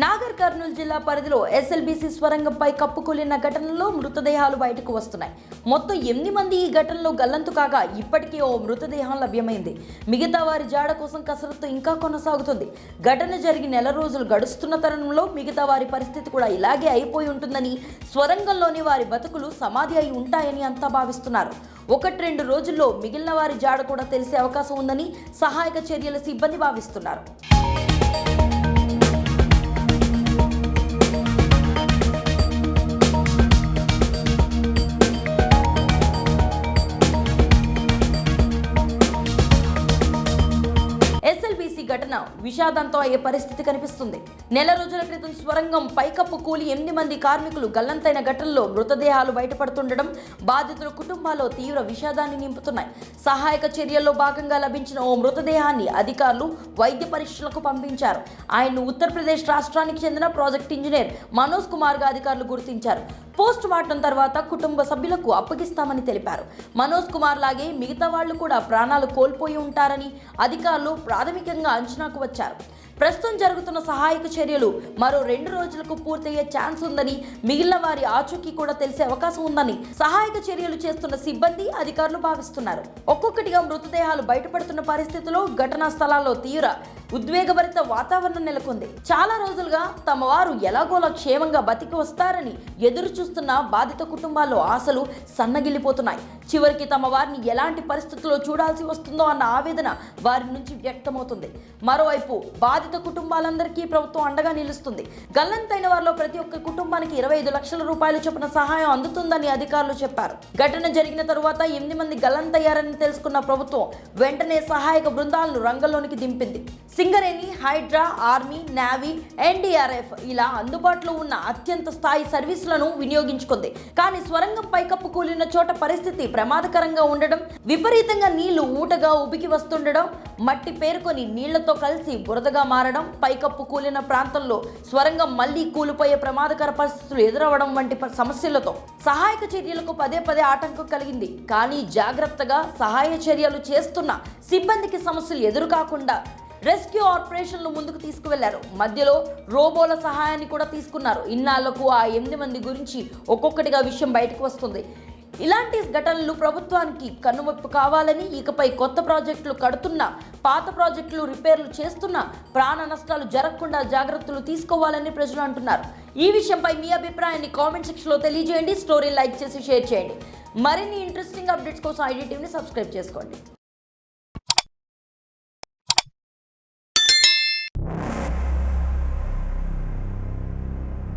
నాగర్ కర్నూలు జిల్లా పరిధిలో ఎస్ఎల్బీసీ స్వరంగంపై కప్పుకొలిన ఘటనలో మృతదేహాలు బయటకు వస్తున్నాయి. మొత్తం ఎనిమిది మంది ఈ ఘటనలో గల్లంతు కాగా ఇప్పటికీ ఓ మృతదేహం లభ్యమైంది. మిగతా వారి జాడ కోసం కసరత్తు ఇంకా కొనసాగుతుంది. ఘటన జరిగి నెల రోజులు గడుస్తున్న తరుణంలో మిగతా వారి పరిస్థితి కూడా ఇలాగే అయిపోయి ఉంటుందని స్వరంగంలోని వారి బతుకులు సమాధి అయి ఉంటాయని అంతా భావిస్తున్నారు. ఒకటి రెండు రోజుల్లో మిగిలిన వారి జాడ కూడా తెలిసే అవకాశం ఉందని సహాయక చర్యల సిబ్బంది భావిస్తున్నారు. విషాదంతో అయ్యే పరిస్థితి కనిపిస్తుంది. నెల రోజుల క్రితం స్వరంగం పైకప్పు కూలి ఎనిమిది మంది కార్మికులు గల్లంతైన ఘటనలో మృతదేహాలు బయటపడుతుండడం బాధితుల కుటుంబాల్లో తీవ్ర విషాదాన్ని నింపుతున్నాయి. సహాయక చర్యల్లో భాగంగా లభించిన ఓ మృతదేహాన్ని అధికారులు వైద్య పరీక్షలకు పంపించారు. ఆయన్ను ఉత్తరప్రదేశ్ రాష్ట్రానికి చెందిన ప్రాజెక్ట్ ఇంజనీర్ మనోజ్ కుమార్గా అధికారులు గుర్తించారు. పోస్ట్ మార్టం తర్వాత కుటుంబ సభ్యులకు అప్పగిస్తామని తెలిపారు. మనోజ్ కుమార్ లాగే మిగతా వాళ్ళు కూడా ప్రాణాలు కోల్పోయి ఉంటారని అధికారులు ప్రాథమికంగా అంచనాకు వచ్చారు. ప్రస్తుతం జరుగుతున్న సహాయక చర్యలు మరో రెండు రోజులకు పూర్తయ్యే ఛాన్స్ ఉందని మిగిలిన వారి ఆచూకీ కూడా తెలిసే అవకాశం ఉందని సహాయక చర్యలు చేస్తున్న సిబ్బంది అధికారులు భావిస్తున్నారు. ఒక్కొక్కటిగా మృతదేహాలు బయటపడుతున్న పరిస్థితిలో ఘటనా స్థలాల్లో తీవ్ర ఉద్వేగభరిత వాతావరణం నెలకొంది. చాలా రోజులుగా తమ వారు ఎలాగోలా క్షేమంగా బతికి వస్తారని ఎదురు చూస్తున్న బాధిత కుటుంబాల్లో ఆశలు సన్నగిల్లిపోతున్నాయి. చివరికి తమ వారిని ఎలాంటి పరిస్థితుల్లో చూడాల్సి వస్తుందో అన్న ఆవేదన వారి నుంచి వ్యక్తమవుతుంది. మరోవైపు బాధిత కుటుంబాలందరికీ ప్రభుత్వం అండగా నిలుస్తుంది. గల్లంతైన వారిలో ప్రతి ఒక్క కుటుంబానికి ఇరవై ఐదు లక్షల రూపాయలు చొప్పున సహాయం అందుతుందని అధికారులు చెప్పారు. ఘటన జరిగిన తరువాత ఎనిమిది మంది గల్లంతయ్యారని తెలుసుకున్న ప్రభుత్వం వెంటనే సహాయక బృందాలను రంగంలోనికి దింపింది. Singareni HYDRAA army navy NDRF ఇలా అందుబాటులో ఉన్న అత్యంత స్థాయి సర్వీసులను వినియోగించుకుంది. కానీ స్వరంగం పైకప్పు కూలిన చోట పరిస్థితి ప్రమాదకరంగా ఉండడం విపరీతంగా నీళ్ళు ఊటగా ఉబికి వస్తుండడం మట్టి పేరుకొని నీళ్ళతో కలిసి బురదగా మారడం పైకప్పు కూలిన ప్రాంతంలో స్వరంగం మళ్ళీ కూలిపోయే ప్రమాదకర పరిస్థితులు ఎదురవడం వంటి సమస్యలతో సహాయక చర్యలకు పదే పదే ఆటంకం కలిగింది. కానీ జాగ్రత్తగా సహాయ చర్యలు చేస్తున్న సిబ్బందికి సమస్యలు ఎదురు కాకుండా రెస్క్యూ ఆపరేషన్లు ముందుకు తీసుకువెళ్ళారు. మధ్యలో రోబోల సహాయాన్ని కూడా తీసుకున్నారు. ఇన్నాళ్ళకు ఆ ఎనిమిది మంది గురించి ఒక్కొక్కటిగా విషయం బయటకు వస్తుంది. ఇలాంటి ఘటనలు ప్రభుత్వానికి కన్నుమొప్పు కావాలని ఇకపై కొత్త ప్రాజెక్టులు కడుతున్నా పాత ప్రాజెక్టులు రిపేర్లు చేస్తున్నా ప్రాణ నష్టాలు జరగకుండా జాగ్రత్తలు తీసుకోవాలని ప్రజలు అంటున్నారు. ఈ విషయంపై మీ అభిప్రాయాన్ని కామెంట్ సెక్షన్లో తెలియజేయండి స్టోరీ లైక్ చేసి షేర్ చేయండి. మరిన్ని ఇంట్రెస్టింగ్ అప్డేట్స్ కోసం ఐడి టీవీని సబ్స్క్రైబ్ చేసుకోండి.